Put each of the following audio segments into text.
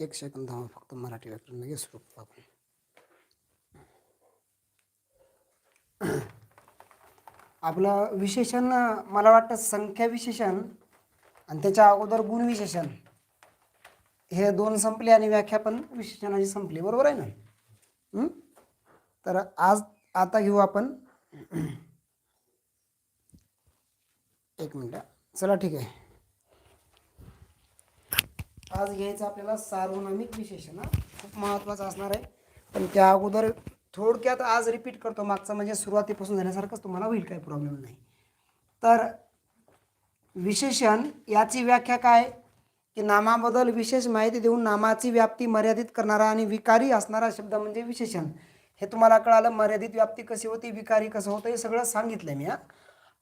एक सेकंद थांबा फक्त मराठी व्याकरण लगेच सुरू करू आपण. आपलं विशेषण मला वाटतं संख्या विशेषण आणि त्याच्या अगोदर गुण विशेषण हे दोन संपले आणि व्याख्या पण विशेषणाची संपली. बरोबर आहे ना? तर आज आता घेऊ आपण. एक मिनटं. चला ठीक आहे. आज घ्यायचं आपल्याला सार्वनामिक विशेषण हा. खूप महत्त्वाचं असणार आहे. पण त्या अगोदर थोडक्यात आज रिपीट करतो. मागचं म्हणजे सुरुवातीपासून झाल्यासारखंच तुम्हाला होईल काही प्रॉब्लेम नाही. तर विशेषण याची व्याख्या काय? की नामाबद्दल विशेष माहिती देऊन नामाची व्याप्ती मर्यादित करणारा आणि विकारी असणारा शब्द म्हणजे विशेषण. हे तुम्हाला कळालं मर्यादित व्याप्ती कशी होती विकारी कसं होतं हे सगळं सांगितलं मी हा.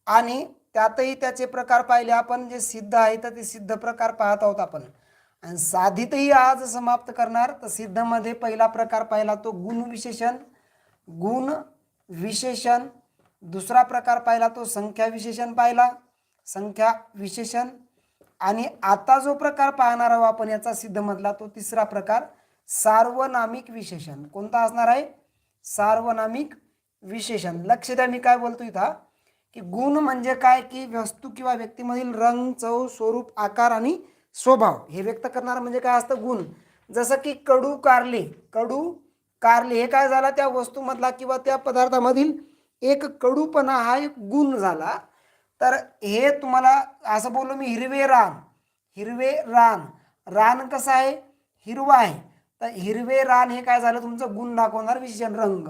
आणि त्यातही त्याचे प्रकार पाहिले आपण जे सिद्ध आहे तर ते सिद्ध प्रकार पाहत आहोत आपण. आणि साधितही आज समाप्त करणार. तर सिद्धमध्ये पहिला प्रकार पाहिला तो गुण विशेषण. गुण विशेषण. दुसरा प्रकार पाहिला तो संख्या विशेषण पाहिला. संख्या विशेषण. आणि आता जो प्रकार पाहणार आहोत आपण याचा सिद्धमधला तो तिसरा प्रकार सार्वनामिक विशेषण. कोणता असणार आहे? सार्वनामिक विशेषण. लक्ष द्या मी काय बोलतो इथं की गुण म्हणजे काय? की वस्तू किंवा व्यक्तीमधील रंग चव स्वरूप आकार आणि स्वभाव. हे व्यक्त करणार म्हणजे काय असतं? गुण. जसं की कडू कारले. कडू कारले हे काय झाला? त्या वस्तूमधला किंवा त्या पदार्थामधील एक कडूपणा हा एक गुण झाला. तर हे तुम्हाला असं बोललो मी हिरवे रान. हिरवे रान. रान कसं आहे? हिरवा आहे. तर हिरवे रान हे काय झालं? तुमचं गुण दाखवणार विशेषण रंग.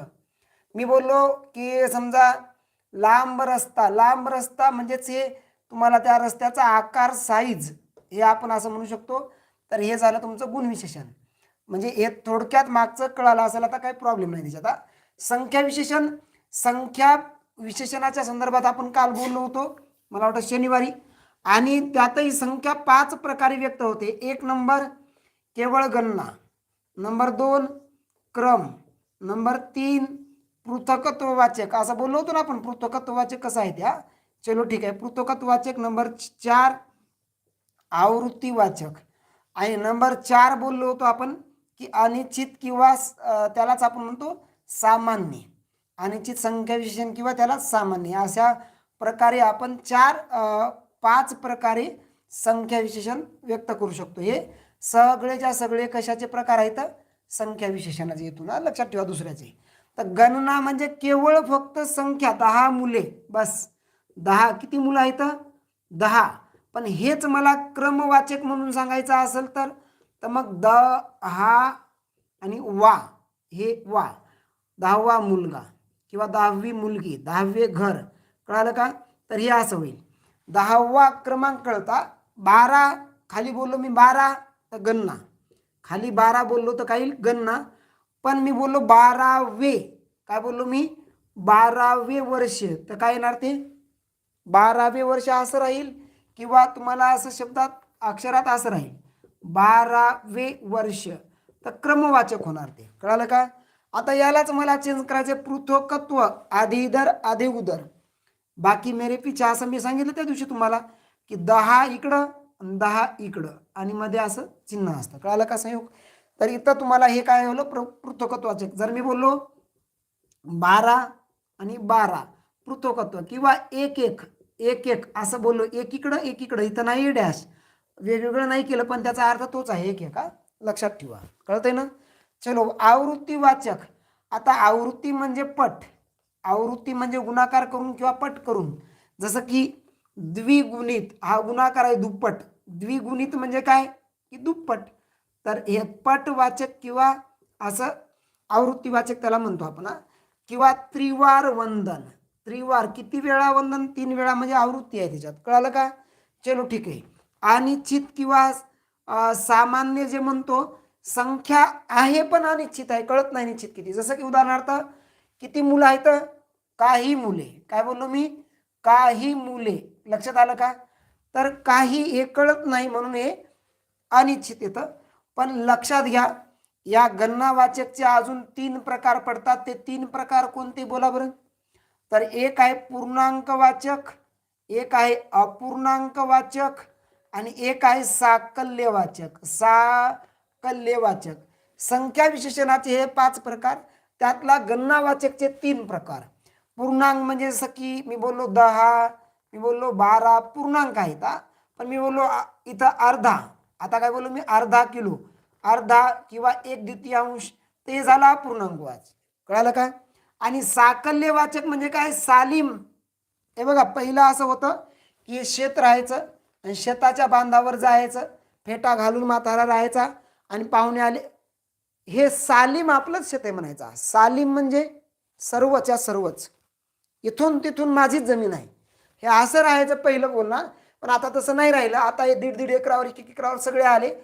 मी बोललो की समजा लांब रस्ता. लांब रस्ता म्हणजेच हे तुम्हाला त्या रस्त्याचा आकार साईज हे आपण असं म्हणू शकतो. तर हे झालं तुमचं गुणविशेषण म्हणजे हे थोडक्यात मागचं कळालं असेल आता काही प्रॉब्लेम नाही त्याच्यात संख्या विशेषण संख्या विशेषणाच्या संदर्भात आपण काल बोललो होतो मला वाटतं शनिवारी. आणि त्यातही संख्या पाच प्रकारे व्यक्त होते. एक नंबर केवळ गणना. नंबर दोन क्रम. नंबर तीन पृथकत्ववाचक. असं बोललो होतो ना आपण पृथकत्ववाचक कसं आहे त्या चलो ठीक आहे पृथकत्ववाचक नंबर चार आवृत्तीवाचक आणि नंबर चार बोललो होतो आपण की अनिश्चित किंवा त्यालाच आपण म्हणतो सामान्य. अनिश्चित संख्या विशेषण किंवा त्याला सामान्य. अशा प्रकारे आपण चार पाच प्रकारे संख्या विशेषण व्यक्त करू शकतो. हे सगळेच्या सगळे कशाचे प्रकार आहेत? संख्या विशेषणाचे येतो ना लक्षात ठेवा दुसऱ्याचे. तर गणना म्हणजे केवळ फक्त संख्या दहा मुले. बस. दहा किती मुलं आहेत? दहा. पण हेच मला क्रमवाचक म्हणून सांगायचं असेल तर तर मग द हा आणि वा हे वा. दहावा मुलगा किंवा दहावी मुलगी दहावे घर. कळालं का? तर हे असं होईल. दहावा क्रमांक कळता बारा खाली बोललो मी बारा तर गन्ना खाली बारा बोललो तर काही गन्ना पण मी बोललो बारावे. काय बोललो मी? बारावे वर्ष. तर काय येणार ते? बारावे वर्ष असं राहील. किंवा तुम्हाला असं शब्दात अक्षरात असं राहील बारावे वर्ष. तर क्रमवाचक होणार ते. कळालं का? आता यालाच मला चेंज करायचे पृथकत्व आधी इधर आधी उदर बाकी मेरे पिछा असं मी सांगितलं त्या दिवशी तुम्हाला की दहा इकडं दहा इकडं. आणि मध्ये असं चिन्ह असतं. कळालं का संयोग? तर इथं तुम्हाला हे काय होलं प्र पृथकत्वाचे. जर मी बोललो बारा आणि बारा पृथकत्व किंवा एक एक एक एक असं बोललो एकीकडं एकीकडं इथं नाही डॅश. वेगवेगळं नाही केलं पण त्याचा अर्थ तोच आहे. एक एक हा. लक्षात ठेवा. कळतंय ना? चलो आवृत्ती वाचक. आता आवृत्ती म्हणजे पट. आवृत्ती म्हणजे गुणाकार करून किंवा पट करून. जसं की द्विगुणित हा गुणाकार आहे दुप्पट. द्विगुणित म्हणजे काय? की दुप्पट. तर हे पटवाचक किंवा असं आवृत्तीवाचक त्याला म्हणतो आपण किंवा त्रिवार वंदन. त्रिवार किती वेळा वंदन? तीन वेळा म्हणजे आवृत्ती आहे त्याच्यात. कळालं का? चलो ठीक आहे. अनिश्चित किंवा सामान्य जे म्हणतो संख्या आहे पण अनिश्चित आहे. कळत नाही निश्चित किती. जसं की उदाहरणार्थ किती मुलं आहेत? काही मुले. काय बोललो मी? काही मुले. लक्षात आलं का? तर काही हे कळत नाही म्हणून हे अनिश्चित येतं. पण लक्षात घ्या या गणनावाचकचे अजून तीन प्रकार पडतात. ते तीन प्रकार कोणते? बोला बरं. तर एक आहे पूर्णांकवाचक एक आहे अपूर्णांकवाचक आणि एक आहे साकल्यवाचक सा साकल्यवाचक संख्या विशेषणाचे हे पाच प्रकार त्यातला गणनावाचकचे तीन प्रकार. पूर्णांक म्हणजे जसं की मी बोललो दहा मी बोललो बारा पूर्णांक आहेत हा. पण मी बोललो इथं अर्धा. आता काय बोललो मी? अर्धा किलो. अर्धा किंवा एक द्वितीयांश ते झाला पूर्णांकवाच कळालं का? आणि साकल्यवाचक म्हणजे काय? सालिम. हे बघा पहिलं असं होतं की शेत राहायचं आणि शेताच्या बांधावर जायचं फेटा घालून म्हातारा राहायचा आणि पाहुणे आले. हे सालीम आपलंच शेत आहे म्हणायचा. सालीम म्हणजे सर्वच्या सर्वच. इथून तिथून माझीच जमीन आहे. हे असं राहायचं पहिलं बोलणार पण आता तसं नाही राहिलं. आता हे दीड दीड एकरावर एक एकरावर सगळे आले.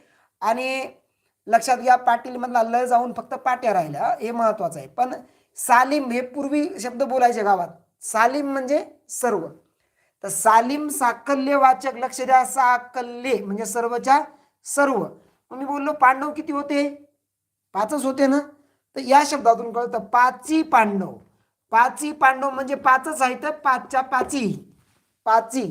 आणि लक्षात घ्या पाटीलमधला लय जाऊन फक्त पाट्या राहिल्या. हे महत्वाचं आहे. पण सालिम हे पूर्वी शब्द बोलायचे गावात. सालिम म्हणजे सर्व. तर सालीम साकल्यवाचक लक्ष द्या साकल्ये म्हणजे सर्वच्या सर्व. मी बोललो पांडव किती होते? पाचच होते ना? तर या शब्दातून कळतं पाची पांडव. पाची पांडव म्हणजे पाचच आहे तर पाचच्या पाची. पाची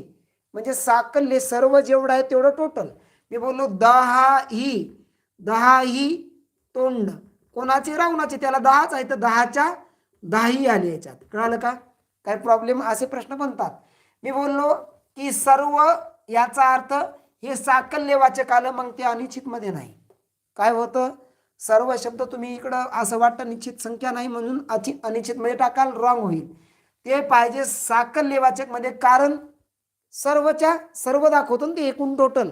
म्हणजे साकल्य सर्व जेवढं आहे तेवढं टोटल मी बोललो दहा ही दहा ही तोंड. कोणाचे रावणाचे. त्याला दहाच आहे तर दहाच्या दहाही आले याच्यात. कळालं का? काय प्रॉब्लेम असे प्रश्न बनतात. मी बोललो की सर्व याचा अर्थ हे साकल्यवाचक आलं मग ते अनिश्चितमध्ये नाही. काय होतं? सर्व शब्द तुम्ही इकडं असं वाटतं निश्चित संख्या नाही म्हणून अचि अनिश्चितमध्ये टाकाल रॉंग होईल. ते पाहिजे साकल्यवाचकमध्ये कारण सर्वच्या सर्व दाखवतो ना ते एकूण टोटल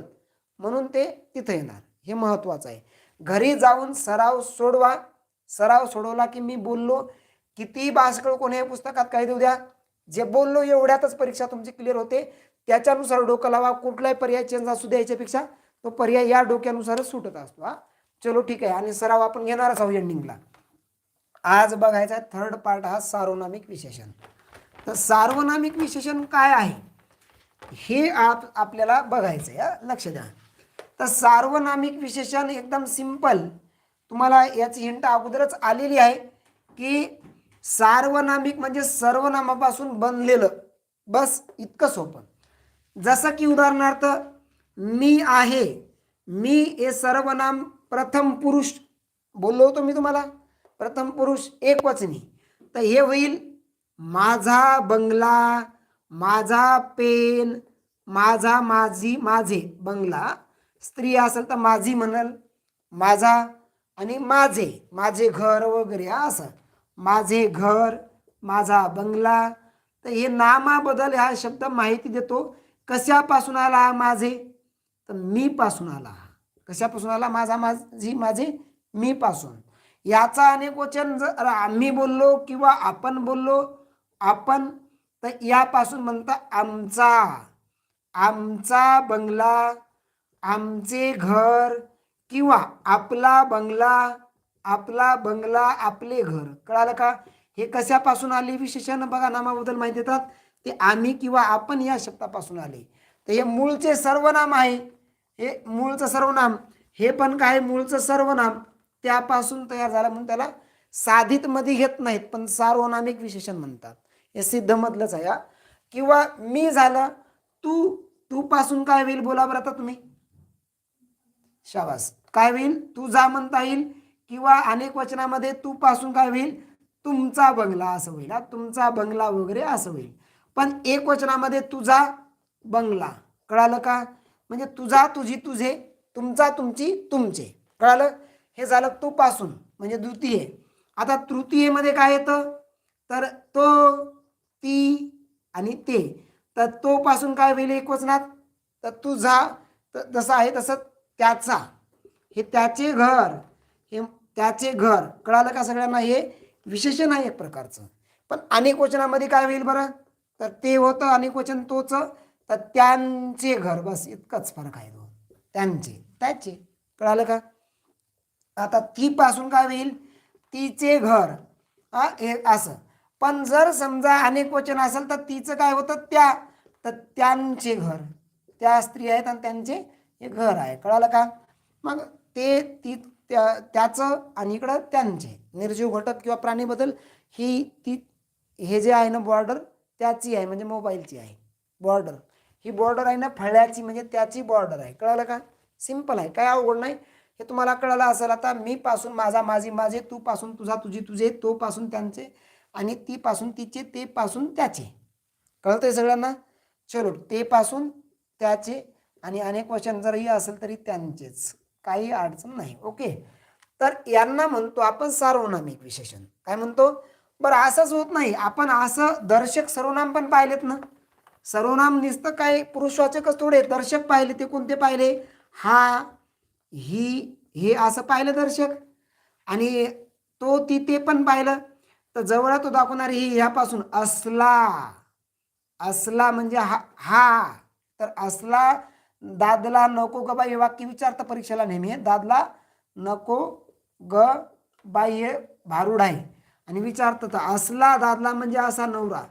म्हणून ते तिथं येणार. हे महत्वाचं आहे. घरी जाऊन सराव सोडवा. सराव सोडवला की मी बोललो किती बासकळ कोणी पुस्तकात काही देऊ द्या. जे बोललो एवढ्यातच परीक्षा तुमची क्लिअर होते. त्याच्यानुसार डोकं लावा. कुठलाही पर्याय चेंज असू द्या याच्यापेक्षा तो पर्याय या डोक्यानुसारच सुटत असतो हा. चलो ठीक आहे. आणि सराव आपण घेणारच आहोत एंडिंगला आज बघायचा आहे थर्ड पार्ट हा सार्वनामिक विशेषण. तर सार्वनामिक विशेषण काय आहे? हे आप आपल्याला बघायचं आहे लक्ष द्या. तर सार्वनामिक विशेषण एकदम सिंपल. तुम्हाला याची हिंट अगोदरच आलेली आहे की सार्वनामिक म्हणजे सर्वनामापासून बनलेलं. बस इतकं सोपं. जसं की उदाहरणार्थ मी आहे. मी हे सर्वनाम प्रथम पुरुष. बोललो होतो मी तुम्हाला? प्रथम पुरुष एक वचनी तर हे होईल माझा बंगला माझा पेन माझा माझी माझे बंगला. स्त्री असेल तर माझी म्हणाल माझा आणि माझे माझे घर वगैरे असं. माझे घर माझा बंगला. तर हे नामाबद्दल हा शब्द माहिती देतो. कशापासून आला माझे? तर मी पासून आला. कशापासून आला? माझा माझी माझे मी पासून. याचा अनेक वचन जर आम्ही बोललो किंवा आपण बोललो आपण तर यापासून म्हणता आमचा. आमचा बंगला आमचे घर किंवा आपला बंगला आपला बंगला आपले घर. कळालं का? हे कशापासून आले विशेषण? बघा नामाबद्दल माहिती देतात. ते आम्ही किंवा आपण या शब्दापासून आले. तर हे मूळचे सर्वनाम आहे. हे मूळचं सर्वनाम. हे पण काय? मूळचं सर्वनाम. त्यापासून तयार झालं म्हणून त्याला साधित मध्ये घेत नाहीत पण सार्वनामिक विशेषण म्हणतात. हे सिद्धमधलंच आहे किंवा मी झालं तू तू पासून काय होईल? बोला बरं आता तुम्ही. शाबास. काय होईल? तू जा म्हणता येईल किंवा अनेक वचनामध्ये तू पासून काय होईल? तुमचा बंगला असं होईल. तुमचा बंगला वगैरे असं होईल. पण एक वचनामध्ये तुझा बंगला. कळालं का? म्हणजे तुझा तुझी तुझे तुमचा तुमची तुमचे. कळालं? हे झालं तू पासून. म्हणजे द्वितीय. आता तृतीयेमध्ये काय येतं? तर तो ती आणि ते. तर तो पासून काय होईल एक वचनात? तर तुझा तर जसं आहे तसं त्याचा. हे त्याचे घर. हे त्याचे घर. कळालं का सगळ्यांना हे? विशेषण आहे एक प्रकारचं. पण अनेक वचनामध्ये काय होईल बरं? तर ते होतं अनेक वचन तोच. तर त्यांचे घर. बस इतकंच फरक आहे तो त्यांचे. त्याचे. कळालं का? आता ती पासून काय होईल? तिचे घर. हा हे असं. पण जर समजा अनेक वचन असेल तर तिचं काय होतं? त्या. तर त्यांचे घर. त्या स्त्री आहेत आणि त्यांचे हे घर आहे कळालं का? मग ते ती त्या त्याचं आणि इकडं त्यांचे निर्जीव घटक किंवा प्राणीबद्दल ही ती हे जे आहे ना बॉर्डर त्याची आहे म्हणजे मोबाईलची आहे बॉर्डर ही बॉर्डर आहे ना फळ्याची म्हणजे त्याची बॉर्डर आहे कळालं का? सिंपल आहे काय अवघड नाही. हे तुम्हाला कळलं असेल आता मी पासून माझा माझी माझे तू पासून तुझा तुझी तुझे तो पासून त्यांचे आणि ती पासून तिचे ते पासून त्याचे. कळतंय सगळ्यांना? चलो ते पासून त्याचे आणि अनेक वचन जरही असेल तरी त्यांचेच. काही अडचण नाही. ओके? तर यांना म्हणतो आपण सार्वनामिक विशेषण. काय म्हणतो? बरं असंच होत नाही. आपण असं दर्शक सर्वनाम पण पाहिलेत ना. सर्वनाम नुसतं काय पुरुषवाचकच थोडे दर्शक पाहिले ते कोणते पाहिले. हा ही हे असं पाहिलं दर्शक. आणि तो ती ते पण पाहिलं. तर जवळ तो दाखवणारी ही ह्यापासून असला. असला म्हणजे हा हा. तर असला दादला नको ग बाई हे वाक्य विचारतं परीक्षेला नेहमी. दादला नको ग बाई हे भारूड आहे. आणि विचारतं तर असला दादला म्हणजे असा नवरा.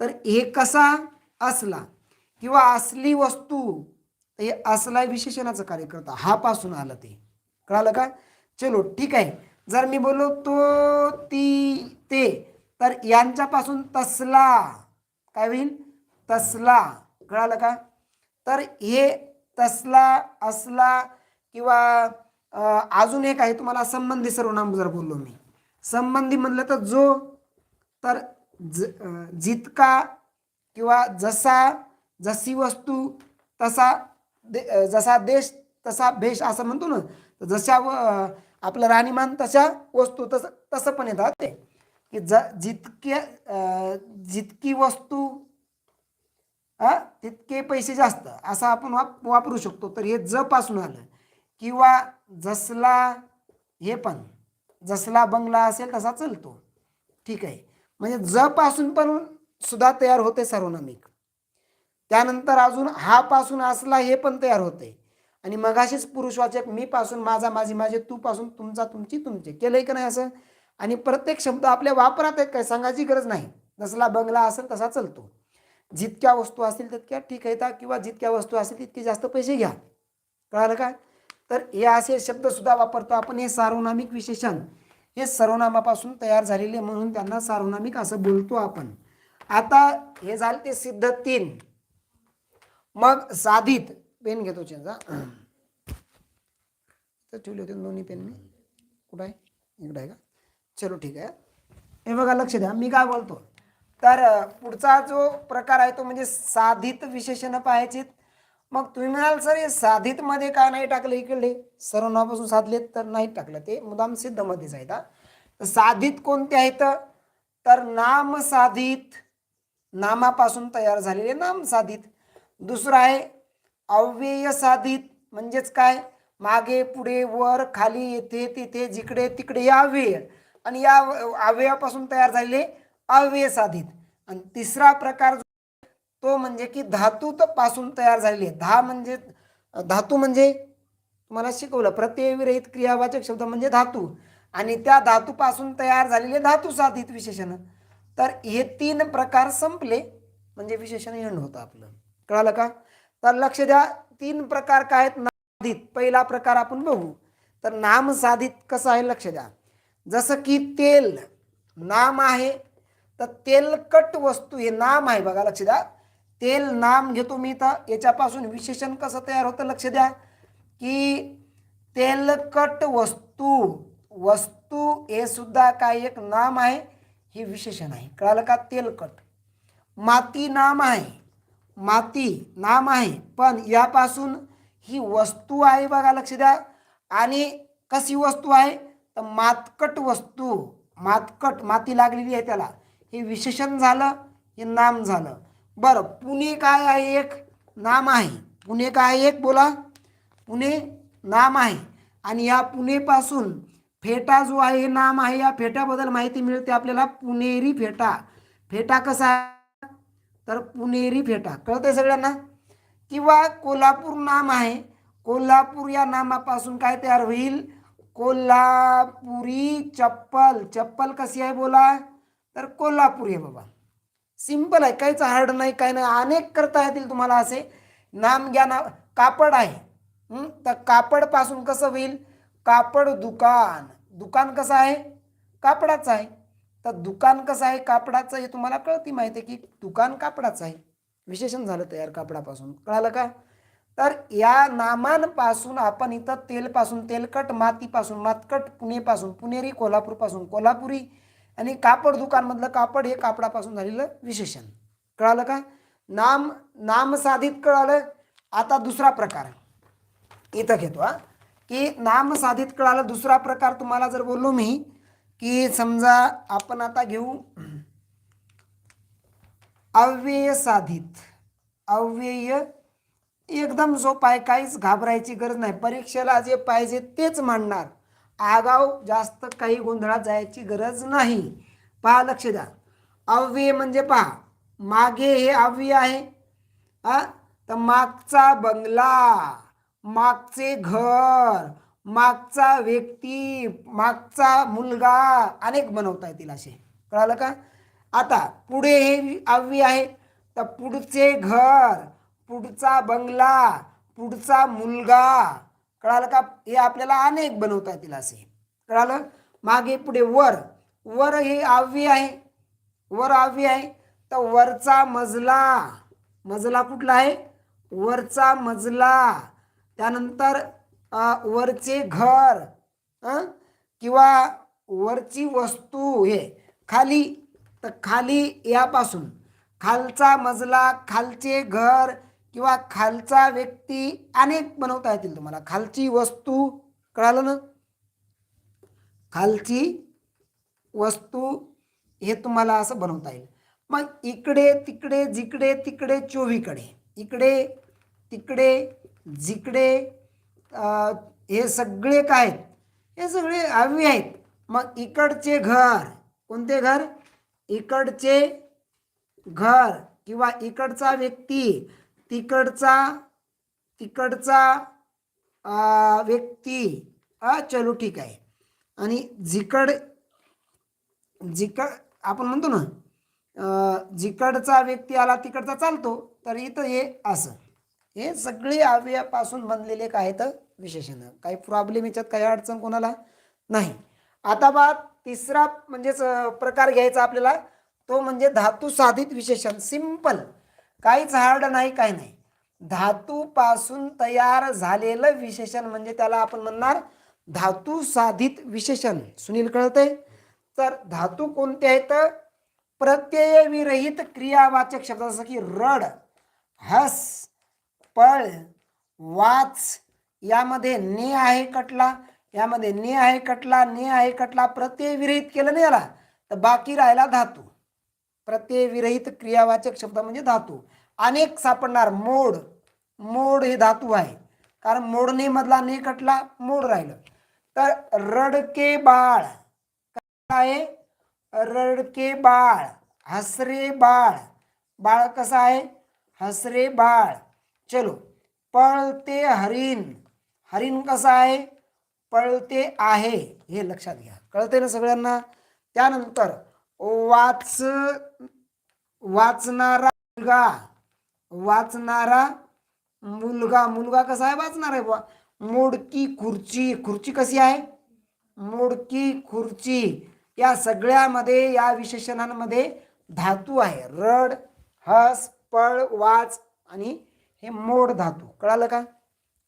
तर हे कसा असला? किंवा असली वस्तू हे असला विशेषणाचं कार्य करतं हा पासून आलं ते. कळालं का? चलो ठीक आहे. जर मी बोललो तो ती ते तर यांच्यापासून तसला. काय होईल? तसला. कळालं का? तर हे तसला असला किंवा अजून एक आहे तुम्हाला संबंधी सर्वनाम जर बोललो मी. संबंधी म्हणलं तर जो तर ज जितका किंवा जसा जशी वस्तू तसा दे जसा देश तसा भेष असं म्हणतो ना जशा व आपलं राहणीमान तशा वस्तू तसं तसं पण येतात ते. की ज जितक्या जितकी वस्तू तितके पैसे जास्त. असं आपण वाप वापरू शकतो. तर हे ज पासून आलं. किंवा जसला हे पण जसला बंगला असेल तसा चलतो. ठीक आहे. म्हणजे ज पासून पण सुद्धा तयार होते सर्वनामिक. त्यानंतर अजून हा पासून असला हे पण तयार होते. आणि मगाशीच पुरुषवाचक मी पासून माझा माझी माझे तू पासून तुमचा तुमची तुमचे. केलंय का नाही असं? आणि प्रत्येक शब्द आपल्या वापरात आहेत काय सांगायची गरज नाही. जसला बंगला असेल तसा चालतो. जितक्या वस्तू असतील तितक्या ठीक आहेत किंवा जितक्या वस्तू असतील तितके जास्त पैसे घ्या. कळालं का तर हे असे शब्दसुद्धा वापरतो आपण हे सार्वनामिक विशेषण. हे सर्वनामापासून तयार झालेले म्हणून त्यांना सार्वनामिक असं बोलतो आपण. आता हे झालं ते सिद्ध तीन. मग साधित. पेन घेतो चेंजा. तर ठेवले होते दोन्ही पेन मी. कुठं आहे? इकडं आहे का? चलो ठीक आहे. हे बघा लक्ष द्या. मी काय बोलतो? तर पुढचा जो प्रकार आहे तो म्हणजे साधित विशेषण पाहायचे मग तुम्ही म्हणाल सर हे साधितमध्ये काय नाही टाकलं इकडे? सर्वनापासून साधलेत तर नाही टाकलं ते. मुदाम सिद्धमध्येच मध्येच आहे साधित कोणते आहेत? तर नाम साधित नामापासून तयार झालेले नाम साधित. दुसरं आहे अव्यय साधित म्हणजेच काय? मागे पुढे वर खाली येथे तिथे जिकडे तिकडे या अव्यय. आणि या अव्ययापासून तयार झालेले अव्यय साधित. आणि तिसरा प्रकार तो म्हणजे की धातू पासून तयार झालेले धा म्हणजे धातू म्हणजे तुम्हाला शिकवलं प्रत्ययविरहित क्रियावाचक शब्द म्हणजे धातू. आणि त्या धातूपासून तयार झालेले धातू साधित विशेषण. तर हे तीन प्रकार संपले म्हणजे विशेषण एंड होतं आपलं. कळालं का? तर लक्ष द्या तीन प्रकार काय आहेत? नामसाधित पहिला प्रकार आपण बघू. तर नाम साधित कसं आहे? लक्ष द्या. जसं की तेल नाम आहे तर तेलकट वस्तू हे नाम आहे बघा लक्ष द्या. तेल नाम घेतो मी तर याच्यापासून विशेषण कसं तयार होतं लक्ष द्या. की तेलकट वस्तू वस्तू हे सुद्धा काय एक नाम आहे हे विशेषण आहे. कळालं का? तेलकट. माती नाम आहे. माती नाम आहे. पण यापासून ही वस्तू आहे बघा लक्ष द्या. आणि कशी वस्तू आहे? तर मातकट वस्तू. मातकट माती लागलेली आहे त्याला. हे विशेषण झालं हे नाम झालं. बरं पुणे काय आहे एक? नाम आहे. पुणे काय आहे एक? बोला. पुणे नाम आहे. आणि या पुणेपासून फेटा जो आहे हे नाम आहे. या फेट्याबद्दल माहिती मिळते आपल्याला. पुणेरी फेटा. फेटा कसा आहे? तर पुणेरी फेटा. कळतंय सगळ्यांना? किंवा कोल्हापूर नाम आहे. कोल्हापूर या नामापासून काय तयार होईल? कोल्हापुरी चप्पल. चप्पल कशी आहे बोला? तर कोल्हापूर आहे बाबा. सिंपल आहे काहीच हार्ड नाही काही नाही. अनेक करता येतील तुम्हाला असे. नाम घ्या ना कापड आहे. तर कापडपासून कसं होईल? कापड दुकान. दुकान कसं आहे? कापडाचं आहे. तर दुकान कसं आहे? कापडाचं हे तुम्हाला कळती माहिती आहे की दुकान कापडाचं आहे. विशेषण झालं तयार कापडापासून. कळालं का? तर या नामांपासून आपण इथं तेलपासून तेलकट मातीपासून मातकट पुणेपासून पुणेरी कोल्हापूरपासून. कोल्हापुरी आणि कापड दुकानमधलं कापड हे कापडापासून झालेलं विशेषण. कळालं का? नाम नाम साधित कळालं. आता दुसरा प्रकार. इथं घेतो हा. की नाम साधित कळालं दुसरा प्रकार तुम्हाला जर बोललो मी की समजा आपण आता घेऊ. अव्यय साधित. अव्यय एकदम सोपा आहे काहीच घाबरायची गरज नाही. परीक्षेला जे पाहिजे तेच मांडणार. आगाव जास्त काही गोंधळात जायची गरज नाही. पहा लक्ष द्या अव्यय म्हणजे पहा मागे हे अव्यय आहे. हा तर मागचा बंगला मागचे घर मागचा व्यक्ती मागचा मुलगा अनेक बनवता येतील असे. कळालं का? आता पुढे हे अव्यय आहे. तर पुढचे घर पुढचा बंगला पुढचा मुलगा कळालं का? हे आपल्याला अनेक बनवता येतील असे. कळालं? मागे पुढे वर. वर हे आव्य आहे. वर आव्य आहे. तर वरचा मजला. मजला कुठला आहे? वरचा मजला. त्यानंतर वरचे घर. किंवा वरची वस्तू हे. खाली. तर खाली यापासून. खालचा मजला खालचे घर किंवा खालचा व्यक्ती अनेक बनवता येतील तुम्हाला. खालची वस्तू कळालं ना? खालची वस्तू हे तुम्हाला असं बनवता येईल. मग इकडे तिकडे जिकडे तिकडे चोवीकडे. इकडे तिकडे जिकडे हे सगळे काय आहेत? हे सगळे अव्यय आहेत. मग इकडचे घर कोणते घर? इकडचे घर किंवा इकडचा व्यक्ती तिकडचा तिकडचा व्यक्ती हा चलो ठीक आहे. आणि जिकड जिकड आपण म्हणतो ना जिकडचा व्यक्ती आला तिकडचा चालतो तर इथं हे असं. हे सगळे अवयवापासून बनलेले काय तर विशेषण. काही प्रॉब्लेम याच्यात काही अडचण कोणाला नाही. आता बा तिसरा म्हणजेच प्रकार घ्यायचा आपल्याला तो म्हणजे धातू साधित विशेषण. सिंपल काहीच हार्ड नाही काही नाही. धातूपासून तयार झालेलं विशेषण म्हणजे त्याला आपण म्हणणार धातू साधित विशेषण. सुनील कळतंय? तर धातू कोणते आहेत? प्रत्यय विरहित क्रियावाचक शब्द जसं की रड हस पळ वाच यामध्ये ने आहे कटला यामध्ये ने आहे कटला ने आहे कटला प्रत्यय विरहित केलं नाही याला. तर बाकी राहिला धातू. प्रत्ययविरहित क्रियावाचक शब्द म्हणजे धातू. अनेक सापडणार. मोड. मोड हे धातू आहे. कारण मोडणे मधला ने कटला मोड राहिलं. तर रडके बाळ. काय आहे? रडके बाळ. हसरे बाळ. बाळ कसं आहे? हसरे बाळ. चलो. पळते हरिण. हरिण कसं आहे? पळते आहे. हे लक्षात घ्या. कळते ना सगळ्यांना? त्यानंतर वाच वाचणारा मुलगा वाचणारा मुलगा. मुलगा कसा आहे? वाचणार आहे बुवा. मोडकी खुर्ची. खुर्ची कशी आहे? मोडकी खुर्ची. या सगळ्यामध्ये या विशेषणांमध्ये धातू आहे. रड हस पळ वाच आणि हे मोड धातू. कळालं का?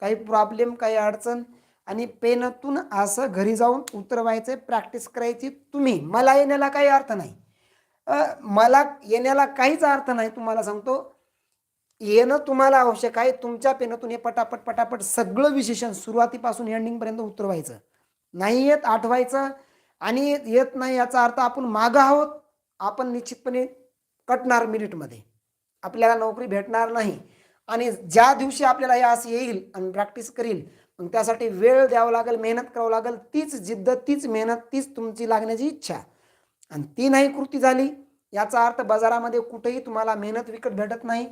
काही प्रॉब्लेम काही अडचण? आणि पेनातून असं घरी जाऊन उतरवायचं प्रॅक्टिस करायची तुम्ही. मला येण्याला काही अर्थ नाही. मला येण्याला काहीच अर्थ नाही तुम्हाला सांगतो. येणं तुम्हाला आवश्यक आहे. तुमच्या पेनातून हे पटापट पटापट सगळं विशेषण सुरुवातीपासून एंडिंगपर्यंत उतरवायचं. नाही येत आठवायचं. आणि येत नाही याचा अर्थ आपण मागं आहोत. आपण निश्चितपणे कटणार मिनिटमध्ये आपल्याला नोकरी भेटणार नाही. आणि ज्या दिवशी आपल्याला हे असं येईल आणि प्रॅक्टिस करील मग त्यासाठी वेळ द्यावा लागेल मेहनत करावं लागेल तीच जिद्द तीच मेहनत तीच तुमची लागण्याची इच्छा. आणि ती नाही कृती झाली याचा अर्थ बाजारामध्ये कुठेही तुम्हाला मेहनत विकत भेटत नाही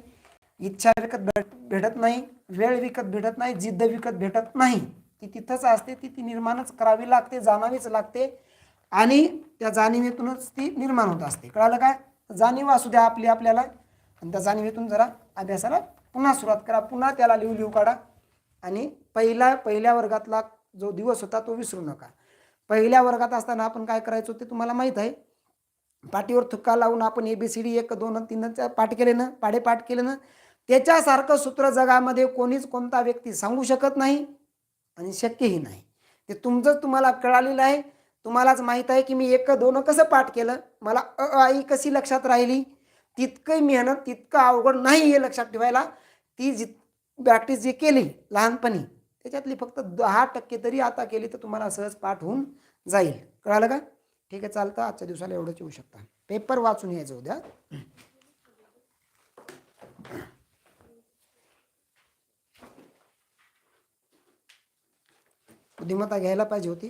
इच्छा विकत भेट भेटत नाही वेळ विकत भेटत नाही जिद्द विकत भेटत नाही. ती तिथंच असते ती ती निर्माणच करावी लागते जाणावीच लागते आणि त्या जाणीवेतूनच ती निर्माण होत असते. कळालं काय? जाणीव असू द्या आपली आपल्याला. आणि त्या जाणीवेतून जरा अभ्यासाला पुन्हा सुरुवात करा पुन्हा त्याला लिहू लिहू काढा आणि पहिला पहिल्या वर्गातला जो दिवस होता तो विसरू नका. पहिल्या वर्गात असताना आपण काय करायचो ते तुम्हाला माहीत आहे. पाठीवर थुक्का लावून आपण ए बी सी डी एक दोन तीन पाठ केले ना पाडे पाठ केले ना त्याच्यासारखं सूत्र जगामध्ये कोणीच कोणता व्यक्ती सांगू शकत नाही आणि शक्यही नाही. ते तुमचं तुम्हाला कळालेलं आहे. तुम्हालाच माहीत आहे की मी एक दोन कसं पाठ केलं? मला अ अ, आई कशी लक्षात राहिली? तितकं मेहनत तितकं अवघड नाही हे लक्षात ठेवायला. ती जी प्रॅक्टिस जी केली लहानपणी त्याच्यातली फक्त दहा टक्के तरी आता केली तर तुम्हाला सहज पाठ होऊन जाईल. कळालं का? ठीक आहे चालतं. आजच्या दिवसाला एवढंच येऊ शकता. पेपर वाचून यायचं उद्या. बुद्धिमत्ता घ्यायला पाहिजे होती.